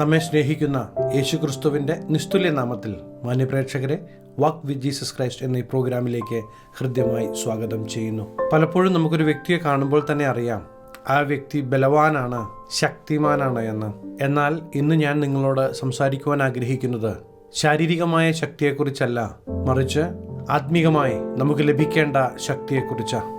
നമ്മെ സ്നേഹിക്കുന്ന യേശുക്രിസ്തുവിന്റെ നിസ്തുല്യ നാമത്തിൽ മാന്യപ്രേക്ഷകരെ വാക്ക് വിത്ത് ജീസസ് ക്രൈസ്റ്റ് എന്ന ഈ പ്രോഗ്രാമിലേക്ക് ഹൃദ്യമായി സ്വാഗതം ചെയ്യുന്നു. പലപ്പോഴും നമുക്കൊരു വ്യക്തിയെ കാണുമ്പോൾ തന്നെ അറിയാം ആ വ്യക്തി ബലവാനാണ് ശക്തിമാനാണ് എന്ന്. എന്നാൽ ഇന്ന് ഞാൻ നിങ്ങളോട് സംസാരിക്കുവാൻ ആഗ്രഹിക്കുന്നത് ശാരീരികമായ ശക്തിയെക്കുറിച്ചല്ല മറിച്ച് ആത്മീകമായി നമുക്ക് ലഭിക്കേണ്ട ശക്തിയെക്കുറിച്ചാണ്.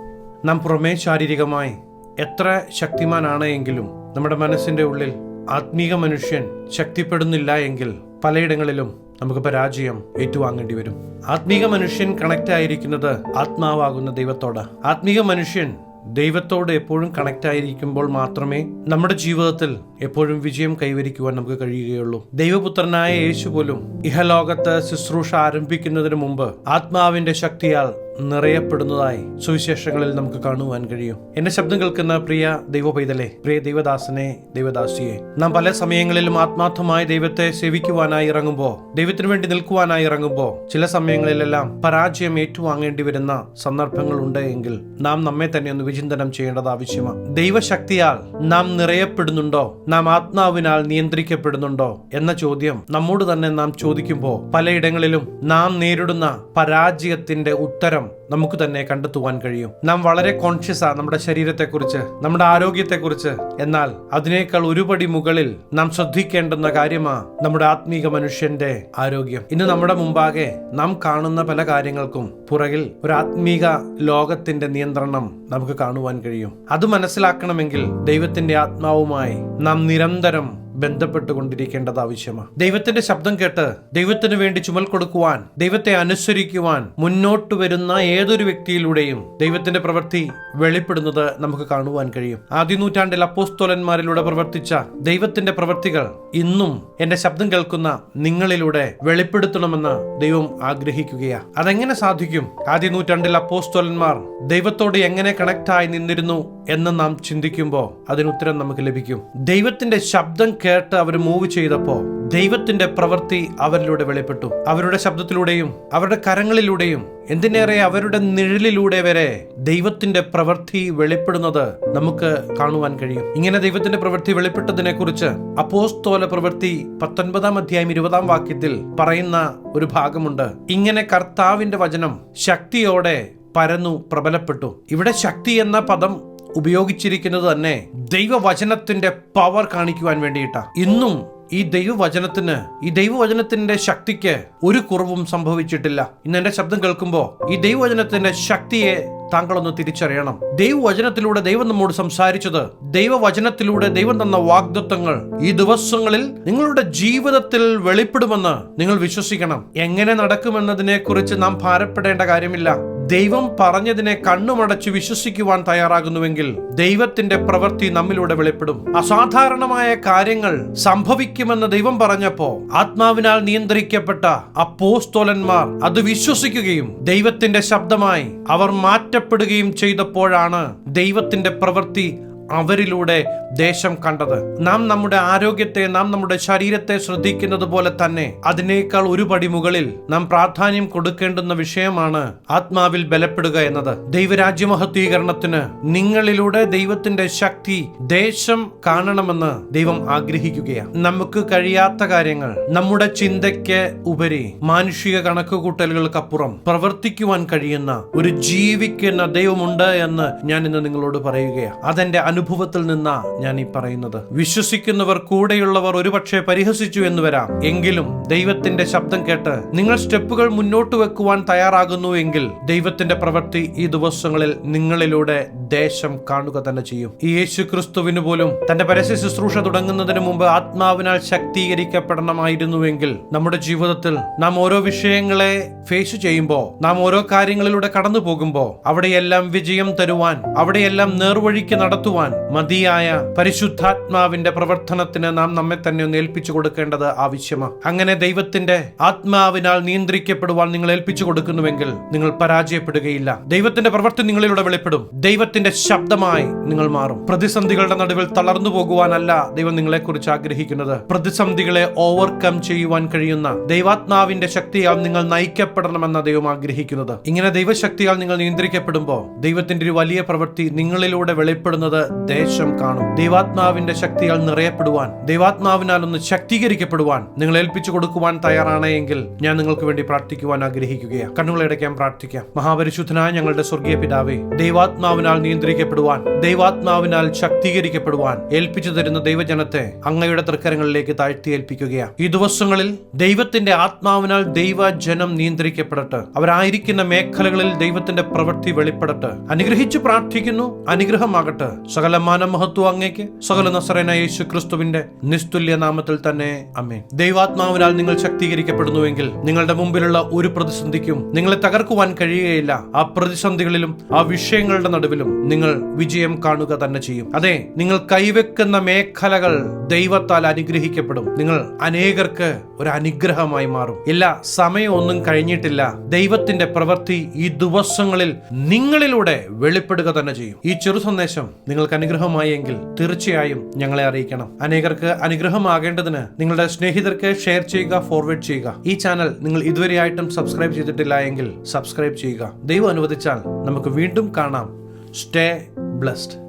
നാം പുറമേ ശാരീരികമായി എത്ര ശക്തിമാനാണ് എങ്കിലും നമ്മുടെ മനസ്സിന്റെ ഉള്ളിൽ ആത്മീക മനുഷ്യൻ ശക്തിപ്പെടുന്നില്ല എങ്കിൽ പലയിടങ്ങളിലും നമുക്ക് പരാജയം ഏറ്റുവാങ്ങേണ്ടി വരും. ആത്മീക മനുഷ്യൻ കണക്റ്റ് ആയിരിക്കുന്നത് ആത്മാവാകുന്ന ദൈവത്തോട്. ആത്മീക മനുഷ്യൻ ദൈവത്തോട് എപ്പോഴും കണക്റ്റ് ആയിരിക്കുമ്പോൾ മാത്രമേ നമ്മുടെ ജീവിതത്തിൽ എപ്പോഴും വിജയം കൈവരിക്കുവാൻ നമുക്ക് കഴിയുകയുള്ളൂ. ദൈവപുത്രനായ യേശു പോലും ഇഹലോകത്ത് ശുശ്രൂഷ ആരംഭിക്കുന്നതിന് മുമ്പ് ആത്മാവിന്റെ ശക്തിയാൽ നിറയപ്പെടുന്നതായി സുവിശേഷങ്ങളിൽ നമുക്ക് കാണുവാൻ കഴിയും. എന്റെ ശബ്ദം കേൾക്കുന്ന പ്രിയ ദൈവ പൈതലെ പ്രിയ ദൈവദാസനെ ദൈവദാസിയെ നാം പല സമയങ്ങളിലും ആത്മാർത്ഥമായി ദൈവത്തെ സേവിക്കുവാനായി ഇറങ്ങുമ്പോൾ ദൈവത്തിനു വേണ്ടി നിൽക്കുവാനായി ഇറങ്ങുമ്പോൾ ചില സമയങ്ങളിലെല്ലാം പരാജയം ഏറ്റുവാങ്ങേണ്ടി വരുന്ന സന്ദർഭങ്ങൾ ഉണ്ട് എങ്കിൽ നാം നമ്മെ തന്നെ ഒന്ന് വിചിന്തനം ചെയ്യേണ്ടത് ആവശ്യമാണ്. ദൈവശക്തിയാൽ നാം നിറയപ്പെടുന്നുണ്ടോ? നാം ആത്മാവിനാൽ നിയന്ത്രിക്കപ്പെടുന്നുണ്ടോ? എന്ന ചോദ്യം നമ്മോട് തന്നെ നാം ചോദിക്കുമ്പോൾ പലയിടങ്ങളിലും നാം നേരിടുന്ന പരാജയത്തിന്റെ ഉത്തരം നമസ്കാരം നമുക്ക് തന്നെ കണ്ടെത്തുവാൻ കഴിയും. നാം വളരെ കോൺഷ്യസ് ആണ് നമ്മുടെ ശരീരത്തെക്കുറിച്ച് നമ്മുടെ ആരോഗ്യത്തെക്കുറിച്ച്. എന്നാൽ അതിനേക്കാൾ ഒരുപടി മുകളിൽ നാം ശ്രദ്ധിക്കേണ്ടുന്ന കാര്യമാ നമ്മുടെ ആത്മീക മനുഷ്യന്റെ ആരോഗ്യം. ഇന്ന് നമ്മുടെ മുമ്പാകെ നാം കാണുന്ന പല കാര്യങ്ങൾക്കും പുറകിൽ ഒരു ആത്മീക ലോകത്തിന്റെ നിയന്ത്രണം നമുക്ക് കാണുവാൻ കഴിയും. അത് മനസ്സിലാക്കണമെങ്കിൽ ദൈവത്തിന്റെ ആത്മാവുമായി നാം നിരന്തരം ബന്ധപ്പെട്ടുകൊണ്ടിരിക്കേണ്ടത് ആവശ്യമാണ്. ദൈവത്തിന്റെ ശബ്ദം കേട്ട് ദൈവത്തിന് വേണ്ടി ചുമൽ കൊടുക്കുവാൻ ദൈവത്തെ അനുസരിക്കുവാൻ മുന്നോട്ട് വരുന്ന ഏതൊരു വ്യക്തിയിലൂടെയും ദൈവത്തിന്റെ പ്രവൃത്തി വെളിപ്പെടുന്നത് നമുക്ക് കാണുവാൻ കഴിയും. ആദ്യ നൂറ്റാണ്ടിൽ അപ്പോസ്തോലന്മാരിലൂടെ പ്രവർത്തിച്ച ദൈവത്തിന്റെ പ്രവൃത്തികൾ ഇന്നും എന്റെ ശബ്ദം കേൾക്കുന്ന നിങ്ങളിലൂടെ വെളിപ്പെടുത്തണമെന്ന് ദൈവം ആഗ്രഹിക്കുകയാണ് അതെങ്ങനെ സാധിക്കും? ആദ്യ നൂറ്റാണ്ടിൽ അപ്പോസ്തോലന്മാർ ദൈവത്തോട് എങ്ങനെ കണക്റ്റായി നിന്നിരുന്നു എന്ന് നാം ചിന്തിക്കുമ്പോൾ അതിനുത്തരം നമുക്ക് ലഭിക്കും. ദൈവത്തിന്റെ ശബ്ദം കേട്ട് അവർ മൂവ് ചെയ്തപ്പോൾ ദൈവത്തിന്റെ പ്രവൃത്തി അവരിലൂടെ വെളിപ്പെട്ടു. അവരുടെ ശബ്ദത്തിലൂടെയും അവരുടെ കരങ്ങളിലൂടെയും എന്തിനേറെ അവരുടെ നിഴലിലൂടെ വരെ ദൈവത്തിന്റെ പ്രവൃത്തി വെളിപ്പെടുന്നത് നമുക്ക് കാണുവാൻ കഴിയും. ഇങ്ങനെ ദൈവത്തിന്റെ പ്രവൃത്തി വെളിപ്പെട്ടതിനെ കുറിച്ച് അപ്പോസ്തോല പ്രവൃത്തി പത്തൊൻപതാം അധ്യായം ഇരുപതാം വാക്യത്തിൽ പറയുന്ന ഒരു ഭാഗമുണ്ട്. ഇങ്ങനെ കർത്താവിന്റെ വചനം ശക്തിയോടെ പരന്നു പ്രബലപ്പെട്ടു. ഇവിടെ ശക്തി എന്ന പദം ഉപയോഗിച്ചിരിക്കുന്നത് തന്നെ ദൈവവചനത്തിന്റെ പവർ കാണിക്കുവാൻ വേണ്ടിയിട്ടാണ് ഇന്നും ഈ ദൈവവചനത്തിന് ഈ ദൈവവചനത്തിന്റെ ശക്തിക്ക് ഒരു കുറവും സംഭവിച്ചിട്ടില്ല. ഇന്ന് എന്റെ ശബ്ദം കേൾക്കുമ്പോൾ ഈ ദൈവവചനത്തിന്റെ ശക്തിയെ താങ്കളൊന്ന് തിരിച്ചറിയണം. ദൈവവചനത്തിലൂടെ ദൈവം നമ്മോട് സംസാരിച്ചത് ദൈവവചനത്തിലൂടെ ദൈവം തന്ന വാഗ്ദത്വങ്ങൾ ഈ ദിവസങ്ങളിൽ നിങ്ങളുടെ ജീവിതത്തിൽ വെളിപ്പെടുമെന്ന് നിങ്ങൾ വിശ്വസിക്കണം. എങ്ങനെ നടക്കുമെന്നതിനെ കുറിച്ച് നാം ഭാരപ്പെടേണ്ട കാര്യമില്ല. ദൈവം പറഞ്ഞതിനെ കണ്ണുമടച്ച് വിശ്വസിക്കുവാൻ തയ്യാറാകുന്നുവെങ്കിൽ ദൈവത്തിന്റെ പ്രവൃത്തി നമ്മിലൂടെ വെളിപ്പെടും. അസാധാരണമായ കാര്യങ്ങൾ സംഭവിക്കുമെന്ന് ദൈവം പറഞ്ഞപ്പോ ആത്മാവിനാൽ നിയന്ത്രിക്കപ്പെട്ട അപ്പോസ്തോലന്മാർ അത് വിശ്വസിക്കുകയും ദൈവത്തിന്റെ ശബ്ദമായി അവർ മാറ്റപ്പെടുകയും ചെയ്തപ്പോഴാണ് ദൈവത്തിന്റെ പ്രവൃത്തി അവരിലൂടെ ദേശം കണ്ടത്. നാം നമ്മുടെ ആരോഗ്യത്തെ നാം നമ്മുടെ ശരീരത്തെ ശ്രദ്ധിക്കുന്നത് പോലെ തന്നെ അതിനേക്കാൾ ഒരു പടി മുകളിൽ നാം പ്രാധാന്യം കൊടുക്കേണ്ടുന്ന വിഷയമാണ് ആത്മാവിൽ ബലപ്പെടുക എന്നത്. ദൈവരാജ്യമഹത്വീകരണത്തിന് നിങ്ങളിലൂടെ ദൈവത്തിന്റെ ശക്തി ദേശം കാണണമെന്ന് ദൈവം ആഗ്രഹിക്കുകയാണ്. നമുക്ക് കഴിയാത്ത കാര്യങ്ങൾ നമ്മുടെ ചിന്തയ്ക്ക് ഉപരി മാനുഷിക കണക്കുകൂട്ടലുകൾക്കപ്പുറം പ്രവർത്തിക്കുവാൻ കഴിയുന്ന ഒരു ജീവിക്കുന്ന ദൈവമുണ്ട് എന്ന് ഞാൻ ഇന്ന് നിങ്ങളോട് പറയുകയാണ്. അതെന്റെ അനുഭവത്തിൽ നിന്നാ ഞാൻ ഈ പറയുന്നത്. വിശ്വസിക്കുന്നവർ കൂടെയുള്ളവർ ഒരുപക്ഷെ പരിഹസിച്ചു എന്ന് വരാം. എങ്കിലും ദൈവത്തിന്റെ ശബ്ദം കേട്ട് നിങ്ങൾ സ്റ്റെപ്പുകൾ മുന്നോട്ട് വെക്കുവാൻ തയ്യാറാകുന്നു എങ്കിൽ ദൈവത്തിന്റെ പ്രവൃത്തി ഈ ദിവസങ്ങളിൽ നിങ്ങളിലൂടെ ദേശം കാണുക തന്നെ ചെയ്യും. ഈ യേശു ക്രിസ്തുവിന് പോലും തന്റെ പരസ്യ ശുശ്രൂഷ തുടങ്ങുന്നതിന് മുമ്പ് ആത്മാവിനാൽ ശക്തീകരിക്കപ്പെടണമായിരുന്നുവെങ്കിൽ നമ്മുടെ ജീവിതത്തിൽ നാം ഓരോ വിഷയങ്ങളെ ഫേസ് ചെയ്യുമ്പോൾ നാം ഓരോ കാര്യങ്ങളിലൂടെ കടന്നു പോകുമ്പോൾ അവിടെയെല്ലാം വിജയം തരുവാൻ അവിടെയെല്ലാം നേർവഴിക്ക് നടത്തുവാൻ മതിയായ പരിശുദ്ധാത്മാവിന്റെ പ്രവർത്തനത്തിന് നാം നമ്മെ തന്നെ ഒന്ന് ഏൽപ്പിച്ചു കൊടുക്കേണ്ടത് ആവശ്യമാണ് അങ്ങനെ ദൈവത്തിന്റെ ആത്മാവിനാൽ നിയന്ത്രിക്കപ്പെടുവാൻ നിങ്ങൾ ഏൽപ്പിച്ചു കൊടുക്കുന്നുവെങ്കിൽ നിങ്ങൾ പരാജയപ്പെടുകയില്ല. ദൈവത്തിന്റെ പ്രവൃത്തി നിങ്ങളിലൂടെ വെളിപ്പെടും. ദൈവത്തിന്റെ ശബ്ദമായി നിങ്ങൾ മാറും. പ്രതിസന്ധികളുടെ നടുവിൽ തളർന്നു പോകുവാനല്ല ദൈവം നിങ്ങളെക്കുറിച്ച് ആഗ്രഹിക്കുന്നത്. പ്രതിസന്ധികളെ ഓവർകം ചെയ്യുവാൻ കഴിയുന്ന ദൈവാത്മാവിന്റെ ശക്തിയാൽ നിങ്ങൾ നയിക്കപ്പെടണമെന്ന ദൈവം ആഗ്രഹിക്കുന്നത്. ഇങ്ങനെ ദൈവശക്തിയാൽ നിങ്ങൾ നിയന്ത്രിക്കപ്പെടുമ്പോൾ ദൈവത്തിന്റെ ഒരു വലിയ പ്രവൃത്തി നിങ്ങളിലൂടെ വെളിപ്പെടുന്നത് ദേശം കാണും. ദൈവാത്മാവിന്റെ ശക്തിയാൽ നിറയപ്പെടുവാൻ ദൈവാത്മാവിനാൽ ഒന്ന് ശക്തീകരിക്കപ്പെടുവാൻ നിങ്ങൾ ഏൽപ്പിച്ചു കൊടുക്കുവാൻ തയ്യാറാണ് എങ്കിൽ ഞാൻ നിങ്ങൾക്ക് വേണ്ടി പ്രാർത്ഥിക്കുവാൻ ആഗ്രഹിക്കുകയാണ്. കണ്ണുകളടയ്ക്കാൻ പ്രാർത്ഥിക്കാം. മഹാപരിശുദ്ധനായ ഞങ്ങളുടെ സ്വർഗീയ പിതാവേ ദൈവാത്മാവിനാൽ നിയന്ത്രിക്കപ്പെടുവാൻ ദൈവാത്മാവിനാൽ ശക്തീകരിക്കപ്പെടുവാൻ ഏൽപ്പിച്ചു തരുന്ന ദൈവജനത്തെ അങ്ങയുടെ തൃക്കരങ്ങളിലേക്ക് താഴ്ത്തി ഏൽപ്പിക്കുകയാണ് ഈ ദിവസങ്ങളിൽ ദൈവത്തിന്റെ ആത്മാവിനാൽ ദൈവജനം നിയന്ത്രിക്കപ്പെടട്ടെ. അവരായിരിക്കുന്ന മേഖലകളിൽ ദൈവത്തിന്റെ പ്രവൃത്തി വെളിപ്പെടട്ടെ. അനുഗ്രഹിച്ചു പ്രാർത്ഥിക്കുന്നു അനുഗ്രഹമാകട്ടെ. സകല മാനമഹത്വം അങ്ങേക്ക് സകല നസറേന യേശു ക്രിസ്തുവിന്റെ നിസ്തുല്യ നാമത്തിൽ തന്നെ അമ്മേ ദൈവാത്മാവിനാൽ നിങ്ങൾ ശക്തീകരിക്കപ്പെടുന്നുവെങ്കിൽ നിങ്ങളുടെ മുമ്പിലുള്ള ഒരു പ്രതിസന്ധിക്കും നിങ്ങളെ തകർക്കുവാൻ കഴിയുകയില്ല. ആ പ്രതിസന്ധികളിലും ആ വിഷയങ്ങളുടെ നടുവിലും നിങ്ങൾ വിജയം കാണുക തന്നെ ചെയ്യും. അതെ നിങ്ങൾ കൈവെക്കുന്ന മേഖലകൾ ദൈവത്താൽ അനുഗ്രഹിക്കപ്പെടും. നിങ്ങൾ അനേകർക്ക് ഒരു അനുഗ്രഹമായി മാറും. ഇല്ല സമയമൊന്നും കഴിഞ്ഞിട്ടില്ല. ദൈവത്തിന്റെ പ്രവൃത്തി ഈ ദിവസങ്ങളിൽ നിങ്ങളിലൂടെ വെളിപ്പെടുക തന്നെ ചെയ്യും. ഈ ചെറു സന്ദേശം നിങ്ങൾക്ക് അനുഗ്രഹമായെങ്കിൽ തീർച്ചയായും ഞങ്ങളെ അറിയിക്കണം. അനേകർക്ക് അനുഗ്രഹമാകേണ്ടതിന് നിങ്ങളുടെ സ്നേഹിതർക്ക് ഷെയർ ചെയ്യുക ഫോർവേഡ് ചെയ്യുക. ഈ ചാനൽ നിങ്ങൾ ഇതുവരെയായിട്ടും സബ്സ്ക്രൈബ് ചെയ്തിട്ടില്ല എങ്കിൽ സബ്സ്ക്രൈബ് ചെയ്യുക. ദൈവം അനുവദിച്ചാൽ നമുക്ക് വീണ്ടും കാണാം. Stay blessed.